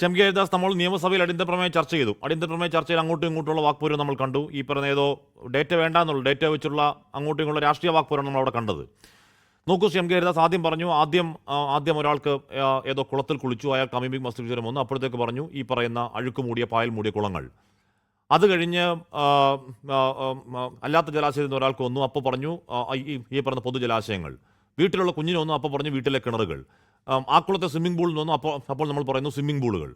ഷംകി ഹരിദാസ് നമ്മൾ നിയമസഭയിൽ അടിയന്തര പ്രമേയം ചർച്ച ചെയ്തു. അടിയന്തര പ്രമേയ ചർച്ചയിൽ അങ്ങോട്ടും ഇങ്ങോട്ടുള്ള വാക്പൂരം നമ്മൾ കണ്ടു. ഈ പറഞ്ഞ ഏതോ ഡേറ്റ വേണ്ട ഡേറ്റ വെച്ചുള്ള അങ്ങോട്ടും ഇങ്ങോട്ടുള്ള രാഷ്ട്രീയ വാക്പോരം നമ്മൾ അവിടെ കണ്ടത്. നോക്കൂ ഷംകി ഹരിദാസ് ആദ്യം പറഞ്ഞു ആദ്യം ആദ്യം ഒരാൾക്ക് ഏതോ കുളത്തിൽ കുളിച്ചു. അയാൾക്ക് അമീബിക് മസ്തിഷ്ക വന്നു. അപ്പോഴത്തേക്ക് പറഞ്ഞു ഈ പറയുന്ന അഴുക്ക് മൂടിയ പായൽ മൂടിയ കുളങ്ങൾ. അത് കഴിഞ്ഞ് അല്ലാത്ത ജലാശയത്തിൽ നിന്ന് ഒരാൾക്ക് വന്നു. അപ്പോൾ പറഞ്ഞു ഈ പറഞ്ഞ പൊതുജലാശയങ്ങൾ വീട്ടിലുള്ള കുഞ്ഞിനൊന്നും അപ്പോൾ പറഞ്ഞു വീട്ടിലെ കിണറുകൾ. ആം, ആ കുളത്തെ സ്വിമ്മിംഗ് പൂളിൽ വന്നു. അപ്പോൾ അപ്പോൾ നമ്മൾ പറയുന്നു സ്വിമ്മിംഗ് പൂളുകൾ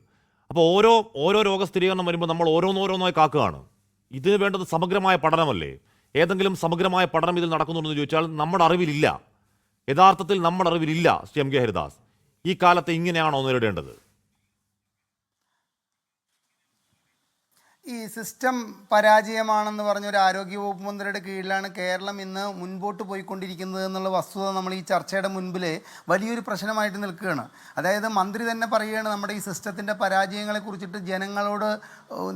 അപ്പോൾ ഓരോ ഓരോ രോഗ സ്ഥിരീകരണം വരുമ്പോൾ നമ്മൾ ഓരോന്നോരോന്നായി കാക്കുകയാണ്. ഇതിന് വേണ്ടത് സമഗ്രമായ പഠനമല്ലേ? ഏതെങ്കിലും സമഗ്രമായ പഠനം ഇതിൽ നടക്കുന്നുണ്ടെന്ന് ചോദിച്ചാൽ നമ്മുടെ അറിവിലില്ല. യഥാർത്ഥത്തിൽ നമ്മുടെ അറിവിലില്ല ശ്രീ എം കെ ഹരിദാസ്. ഈ കാലത്ത് ഇങ്ങനെയാണോ നേരിടേണ്ടത്? ഈ സിസ്റ്റം പരാജയമാണെന്ന് പറഞ്ഞ ഒരു ആരോഗ്യ വകുപ്പ് മന്ത്രിയുടെ കീഴിലാണ് കേരളം ഇന്ന് മുൻപോട്ട് പോയിക്കൊണ്ടിരിക്കുന്നത് എന്നുള്ള വസ്തുത നമ്മൾ ഈ ചർച്ചയുടെ മുൻപിൽ വലിയൊരു പ്രശ്നമായിട്ട് നിൽക്കുകയാണ്. അതായത് മന്ത്രി തന്നെ പറയുകയാണ് നമ്മുടെ ഈ സിസ്റ്റത്തിന്റെ പരാജയങ്ങളെ കുറിച്ചിട്ട് ജനങ്ങളോട്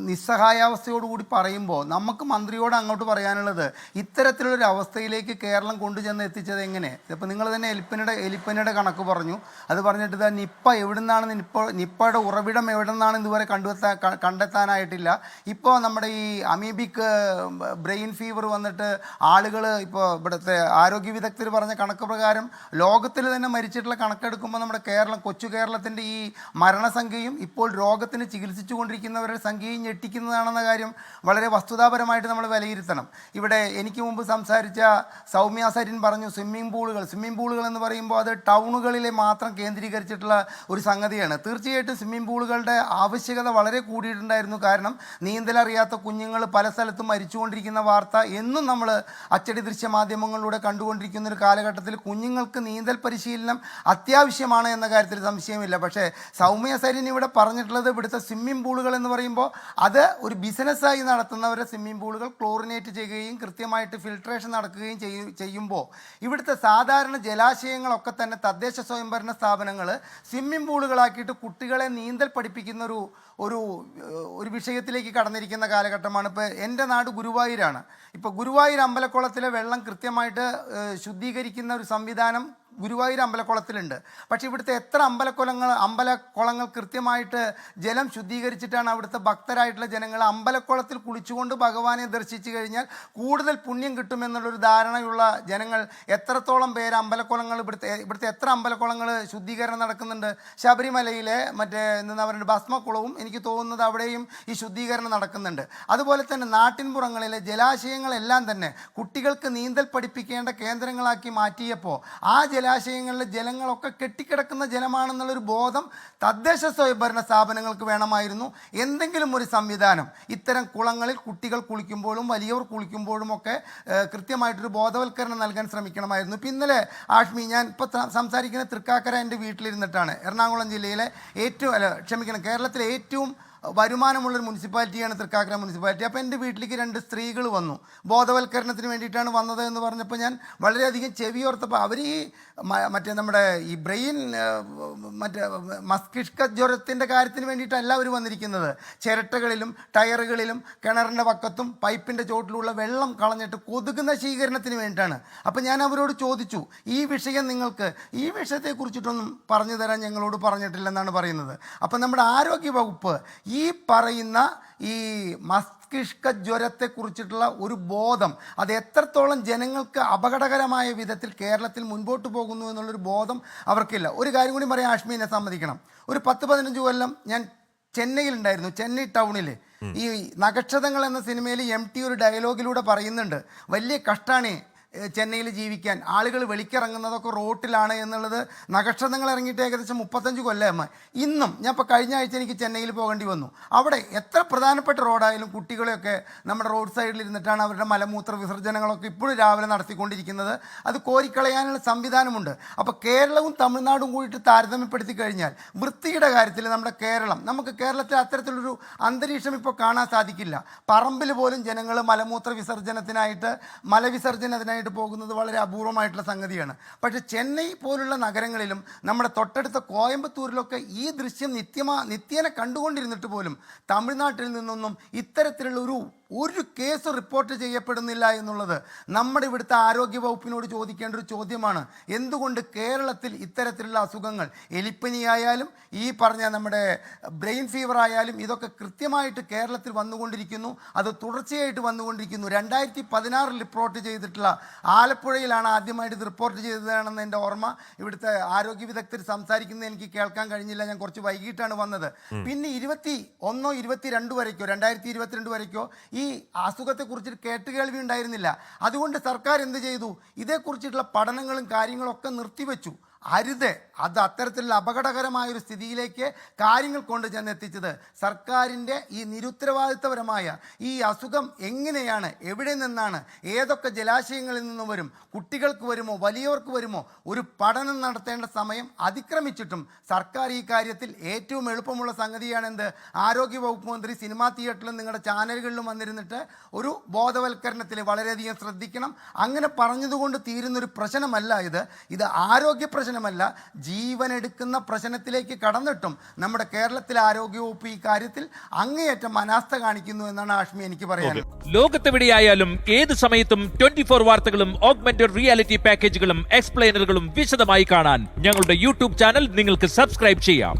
നിസ്സഹായാവസ്ഥയോടുകൂടി പറയുമ്പോൾ നമുക്ക് മന്ത്രിയോട് അങ്ങോട്ട് പറയാനുള്ളത് ഇത്തരത്തിലൊരു അവസ്ഥയിലേക്ക് കേരളം കൊണ്ടുചെന്ന് എത്തിച്ചത് എങ്ങനെ? ഇപ്പോൾ നിങ്ങൾ തന്നെ എലിപ്പനയുടെ എലിപ്പനയുടെ കണക്ക് പറഞ്ഞു. അത് പറഞ്ഞിട്ട് നിപ്പ എവിടുന്നാണ് നിപ്പ നിപ്പയുടെ ഉറവിടം എവിടെ നിന്നാണ് ഇതുവരെ കണ്ടെത്താൻ കണ്ടെത്താനായിട്ടില്ല. ഇപ്പോൾ നമ്മുടെ ഈ അമീബിക് ബ്രെയിൻ ഫീവർ വന്നിട്ട് ആളുകൾ ഇപ്പോൾ ഇവിടുത്തെ ആരോഗ്യ വിദഗ്ധർ പറഞ്ഞ കണക്ക് പ്രകാരം ലോകത്തിൽ തന്നെ മരിച്ചിട്ടുള്ള കണക്കെടുക്കുമ്പോൾ നമ്മുടെ കേരളം കൊച്ചു കേരളത്തിന്റെ ഈ മരണസംഖ്യയും ഇപ്പോൾ രോഗത്തിന് ചികിത്സിച്ചു കൊണ്ടിരിക്കുന്നവരുടെ സംഖ്യയും ഞെട്ടിക്കുന്നതാണെന്ന കാര്യം വളരെ വസ്തുതാപരമായിട്ട് നമ്മൾ വിലയിരുത്തണം. ഇവിടെ എനിക്ക് മുമ്പ് സംസാരിച്ച സൗമ്യ സരിൻ പറഞ്ഞു സ്വിമ്മിംഗ് പൂളുകൾ സ്വിമ്മിംഗ് പൂളുകൾ എന്ന് പറയുമ്പോൾ അത് ടൗണുകളിലെ മാത്രം കേന്ദ്രീകരിച്ചിട്ടുള്ള ഒരു സംഗതിയാണ്. തീർച്ചയായിട്ടും സ്വിമ്മിംഗ് പൂളുകളുടെ ആവശ്യകത വളരെ കൂടിയിട്ടുണ്ടായിരുന്നു. കാരണം നീന്തലറിയാത്ത കുഞ്ഞുങ്ങൾ പല സ്ഥലത്തും മരിച്ചുകൊണ്ടിരിക്കുന്ന വാർത്ത എന്നും നമ്മൾ അച്ചടി ദൃശ്യ മാധ്യമങ്ങളിലൂടെ കണ്ടുകൊണ്ടിരിക്കുന്ന ഒരു കാലഘട്ടത്തിൽ കുഞ്ഞുങ്ങൾക്ക് നീന്തൽ പരിശീലനം അത്യാവശ്യമാണ് എന്ന കാര്യത്തിൽ സംശയമില്ല. പക്ഷേ സൗമ്യ സരിൻ ഇവിടെ പറഞ്ഞിട്ടുള്ളത് ഇവിടുത്തെ സ്വിമ്മിംഗ് പൂളുകൾ എന്ന് പറയുമ്പോൾ അത് ഒരു ബിസിനസ്സായി നടത്തുന്നവരെ സ്വിമ്മിംഗ് പൂളുകൾ ക്ലോറിനേറ്റ് ചെയ്യുകയും കൃത്യമായിട്ട് ഫിൽട്രേഷൻ നടക്കുകയും ചെയ്യുമ്പോൾ ഇവിടുത്തെ സാധാരണ ജലാശയങ്ങളൊക്കെ തന്നെ തദ്ദേശ സ്വയംഭരണ സ്ഥാപനങ്ങൾ സ്വിമ്മിംഗ് പൂളുകളാക്കിയിട്ട് കുട്ടികളെ നീന്തൽ പഠിപ്പിക്കുന്ന ഒരു ഒരു ഒരു വിഷയത്തിലേക്ക് കടന്നിരിക്കുന്ന കാലഘട്ടമാണ്. ഇപ്പോൾ എന്റെ നാട് ഗുരുവായൂരാണ്. ഇപ്പോൾ ഗുരുവായൂർ അമ്പലക്കുളത്തിലെ വെള്ളം കൃത്യമായിട്ട് ശുദ്ധീകരിക്കുന്ന ഒരു സംവിധാനം ഗുരുവായൂർ അമ്പലക്കുളത്തിലുണ്ട്. പക്ഷേ ഇവിടുത്തെ എത്ര അമ്പലക്കുളങ്ങൾ അമ്പലക്കുളങ്ങൾ കൃത്യമായിട്ട് ജലം ശുദ്ധീകരിച്ചിട്ടാണ് അവിടുത്തെ ഭക്തരായിട്ടുള്ള ജനങ്ങൾ അമ്പലക്കുളത്തിൽ കുളിച്ചുകൊണ്ട് ഭഗവാനെ ദർശിച്ചു കഴിഞ്ഞാൽ കൂടുതൽ പുണ്യം കിട്ടുമെന്നുള്ളൊരു ധാരണയുള്ള ജനങ്ങൾ എത്രത്തോളം പേര് അമ്പലക്കുളങ്ങൾ ഇവിടുത്തെ ഇവിടുത്തെ എത്ര അമ്പലക്കുളങ്ങൾ ശുദ്ധീകരണം നടക്കുന്നുണ്ട്. ശബരിമലയിലെ മറ്റേ എന്താ പറയുക ഭസ്മക്കുളവും എനിക്ക് തോന്നുന്നത് അവിടെയും ഈ ശുദ്ധീകരണം നടക്കുന്നുണ്ട്. അതുപോലെ തന്നെ നാട്ടിൻപുറങ്ങളിലെ ജലാശയങ്ങളെല്ലാം തന്നെ കുട്ടികൾക്ക് നീന്തൽ പഠിപ്പിക്കേണ്ട കേന്ദ്രങ്ങളാക്കി മാറ്റിയപ്പോൾ ആ ജലാശയങ്ങളിലെ ജലങ്ങളൊക്കെ കെട്ടിക്കിടക്കുന്ന ജലമാണെന്നുള്ളൊരു ബോധം തദ്ദേശ സ്വയംഭരണ സ്ഥാപനങ്ങൾക്ക് വേണമായിരുന്നു. എന്തെങ്കിലും ഒരു സംവിധാനം. ഇത്തരം കുളങ്ങളിൽ കുട്ടികൾ കുളിക്കുമ്പോഴും വലിയവർ കുളിക്കുമ്പോഴും ഒക്കെ കൃത്യമായിട്ടൊരു ബോധവൽക്കരണം നൽകാൻ ശ്രമിക്കണമായിരുന്നു. ഇപ്പം ഇന്നലെ ആഷ്മി ഞാൻ ഇപ്പോൾ സംസാരിക്കുന്ന തൃക്കാക്കര എന്റെ വീട്ടിലിരുന്നിട്ടാണ്. എറണാകുളം ജില്ലയിലെ ഏറ്റവും അല്ല ക്ഷമിക്കണം കേരളത്തിലെ ഏറ്റവും വരുമാനമുള്ളൊരു മുനിസിപ്പാലിറ്റിയാണ് തൃക്കാക്കര മുനിസിപ്പാലിറ്റി. അപ്പോൾ എന്റെ വീട്ടിലേക്ക് രണ്ട് സ്ത്രീകൾ വന്നു. ബോധവൽക്കരണത്തിന് വേണ്ടിയിട്ടാണ് വന്നത് എന്ന് പറഞ്ഞപ്പോൾ ഞാൻ വളരെയധികം ചെവിയോർത്തപ്പോൾ അവർ ഈ മറ്റേ നമ്മുടെ ഈ ബ്രെയിൻ മറ്റേ മസ്കിഷ്ക ജ്വരത്തിന്റെ കാര്യത്തിന് വേണ്ടിയിട്ടല്ല അവർ വന്നിരിക്കുന്നത്. ചിരട്ടകളിലും ടയറുകളിലും കിണറിന്റെ പക്കത്തും പൈപ്പിന്റെ ചോട്ടിലുള്ള വെള്ളം കളഞ്ഞിട്ട് കൊതുക് നശീകരണത്തിന് വേണ്ടിയിട്ടാണ്. അപ്പോൾ ഞാൻ അവരോട് ചോദിച്ചു ഈ വിഷയം നിങ്ങൾക്ക് ഈ വിഷയത്തെക്കുറിച്ചിട്ടൊന്നും പറഞ്ഞു തരാൻ ഞങ്ങളോട് പറഞ്ഞിട്ടില്ലെന്നാണ് പറയുന്നത്. അപ്പം നമ്മുടെ ആരോഗ്യ വകുപ്പ് പറയുന്ന ഈ മസ്തിഷ്ക ജ്വരത്തെക്കുറിച്ചിട്ടുള്ള ഒരു ബോധം അത് എത്രത്തോളം ജനങ്ങൾക്ക് അപകടകരമായ വിധത്തിൽ കേരളത്തിൽ മുൻപോട്ട് പോകുന്നു എന്നുള്ളൊരു ബോധം അവർക്കില്ല. ഒരു കാര്യം കൂടി പറയാം ആഷ്മീനെ സമ്മതിക്കണം ഒരു പത്ത് പതിനഞ്ച് കൊല്ലം ഞാൻ ചെന്നൈയിൽ ഉണ്ടായിരുന്നു ചെന്നൈ ടൗണിൽ ഈ നക്ഷതങ്ങൾ എന്ന സിനിമയിൽ എം ടി ഒരു ഡയലോഗിലൂടെ പറയുന്നുണ്ട് വലിയ കഷ്ടാണ് ചെന്നൈയിൽ ജീവിക്കാൻ. ആളുകൾ വെളിക്കിറങ്ങുന്നതൊക്കെ റോട്ടിലാണ് എന്നുള്ളത് നക്ഷത്രങ്ങൾ ഇറങ്ങിയിട്ട് ഏകദേശം മുപ്പത്തഞ്ച് കൊല്ലമായി. ഇന്നും ഞാൻ ഇപ്പോൾ കഴിഞ്ഞ ആഴ്ച എനിക്ക് ചെന്നൈയിൽ പോകേണ്ടി വന്നു. അവിടെ എത്ര പ്രധാനപ്പെട്ട റോഡായാലും കുട്ടികളെയൊക്കെ നമ്മുടെ റോഡ് സൈഡിൽ ഇരുന്നിട്ടാണ് അവരുടെ മലമൂത്ര വിസർജനങ്ങളൊക്കെ ഇപ്പോഴും രാവിലെ നടത്തിക്കൊണ്ടിരിക്കുന്നത്. അത് കോരിക്കളയാനുള്ള സംവിധാനമുണ്ട്. അപ്പോൾ കേരളവും തമിഴ്നാടും കൂടിയിട്ട് താരതമ്യപ്പെടുത്തി കഴിഞ്ഞാൽ വൃത്തിയുടെ കാര്യത്തിൽ നമ്മുടെ കേരളം നമുക്ക് കേരളത്തിൽ അത്തരത്തിലൊരു അന്തരീക്ഷം ഇപ്പോൾ കാണാൻ സാധിക്കില്ല. പറമ്പിൽ പോലും ജനങ്ങൾ മലമൂത്ര വിസർജനത്തിനായിട്ട് മലവിസർജനത്തിനായിട്ട് ആദ്യമായിട്ട് പോകുന്നത് വളരെ അപൂർവമായിട്ടുള്ള സംഗതിയാണ്. പക്ഷെ ചെന്നൈ പോലുള്ള നഗരങ്ങളിലും നമ്മുടെ തൊട്ടടുത്ത കോയമ്പത്തൂരിലൊക്കെ ഈ ദൃശ്യം നിത്യമാ നിത്യേന കണ്ടുകൊണ്ടിരുന്നിട്ട് പോലും തമിഴ്നാട്ടിൽ നിന്നൊന്നും ഇത്തരത്തിലുള്ള ഒരു ഒരു കേസ് റിപ്പോർട്ട് ചെയ്യപ്പെടുന്നില്ല എന്നുള്ളത് നമ്മുടെ ഇവിടുത്തെ ആരോഗ്യ വകുപ്പിനോട് ചോദിക്കേണ്ട ഒരു ചോദ്യമാണ്. എന്തുകൊണ്ട് കേരളത്തിൽ ഇത്തരത്തിലുള്ള അസുഖങ്ങൾ എലിപ്പനിയായാലും ഈ പറഞ്ഞ നമ്മുടെ ബ്രെയിൻ ഫീവർ ആയാലും ഇതൊക്കെ കൃത്യമായിട്ട് കേരളത്തിൽ വന്നുകൊണ്ടിരിക്കുന്നു അത് തുടർച്ചയായിട്ട് വന്നുകൊണ്ടിരിക്കുന്നു. രണ്ടായിരത്തി പതിനാറിൽ റിപ്പോർട്ട് ചെയ്തിട്ടുള്ള ആലപ്പുഴയിലാണ് ആദ്യമായിട്ട് ഇത് റിപ്പോർട്ട് ചെയ്തതാണെന്ന് എന്റെ ഓർമ്മ. ഇവിടുത്തെ ആരോഗ്യ വിദഗ്ധർ സംസാരിക്കുന്നത് എനിക്ക് കേൾക്കാൻ കഴിഞ്ഞില്ല. ഞാൻ കുറച്ച് വൈകിട്ടാണ് വന്നത്. പിന്നെ ഇരുപത്തി ഒന്നോ ഇരുപത്തി രണ്ട് വരയ്ക്കോ രണ്ടായിരത്തി ഇരുപത്തിരണ്ട് വരയ്ക്കോ ഈ അസുഖത്തെക്കുറിച്ച് കേട്ടുകേൾവി ഉണ്ടായിരുന്നില്ല. അതുകൊണ്ട് സർക്കാർ എന്ത് ചെയ്തു? ഇതേക്കുറിച്ചിട്ടുള്ള പഠനങ്ങളും കാര്യങ്ങളും ഒക്കെ നിർത്തിവെച്ചു. അരുത്. അത് അത്തരത്തിലുള്ള അപകടകരമായ ഒരു സ്ഥിതിയിലേക്ക് കാര്യങ്ങൾ കൊണ്ട് ചെന്ന് എത്തിച്ചത് സർക്കാരിന്റെ ഈ നിരുത്തരവാദിത്തപരമായ ഈ അസുഖം എങ്ങനെയാണ്? എവിടെ നിന്നാണ്? ഏതൊക്കെ ജലാശയങ്ങളിൽ നിന്ന് വരും? കുട്ടികൾക്ക് വരുമോ? വലിയവർക്ക് വരുമോ? ഒരു പഠനം നടത്തേണ്ട സമയം അതിക്രമിച്ചിട്ടും സർക്കാർ ഈ കാര്യത്തിൽ ഏറ്റവും എളുപ്പമുള്ള സംഗതിയാണെന്ത്? ആരോഗ്യവകുപ്പ് ആരോഗ്യ വകുപ്പ് മന്ത്രി സിനിമാ തിയേറ്ററിലും നിങ്ങളുടെ ചാനലുകളിലും വന്നിരുന്നിട്ട് ഒരു ബോധവൽക്കരണത്തിൽ വളരെയധികം ശ്രദ്ധിക്കണം. അങ്ങനെ പറഞ്ഞതുകൊണ്ട് തീരുന്നൊരു പ്രശ്നമല്ല ഇത്. ഇത് ആരോഗ്യ പ്രശ്നമല്ല. ജീവൻ എടുക്കുന്ന പ്രശ്നത്തിലേക്ക് കടന്നിട്ടും നമ്മുടെ കേരളത്തിലെ ആരോഗ്യവകുപ്പ് ഈ കാര്യത്തിൽ അങ്ങേയറ്റം അനാസ്ഥ കാണിക്കുന്നു എന്നാണ് ആഷ്മി എനിക്ക് പറയാനുള്ളത്. ലോകത്തെവിടെയായാലും ഏത് സമയത്തും ട്വന്റി ഫോർ വാർത്തകളും ഓഗ്മെന്റഡ് റിയാലിറ്റി പാക്കേജുകളും എക്സ്പ്ലെയിനറുകളും വിശദമായി കാണാൻ ഞങ്ങളുടെ യൂട്യൂബ് ചാനൽ നിങ്ങൾക്ക് സബ്സ്ക്രൈബ് ചെയ്യാം.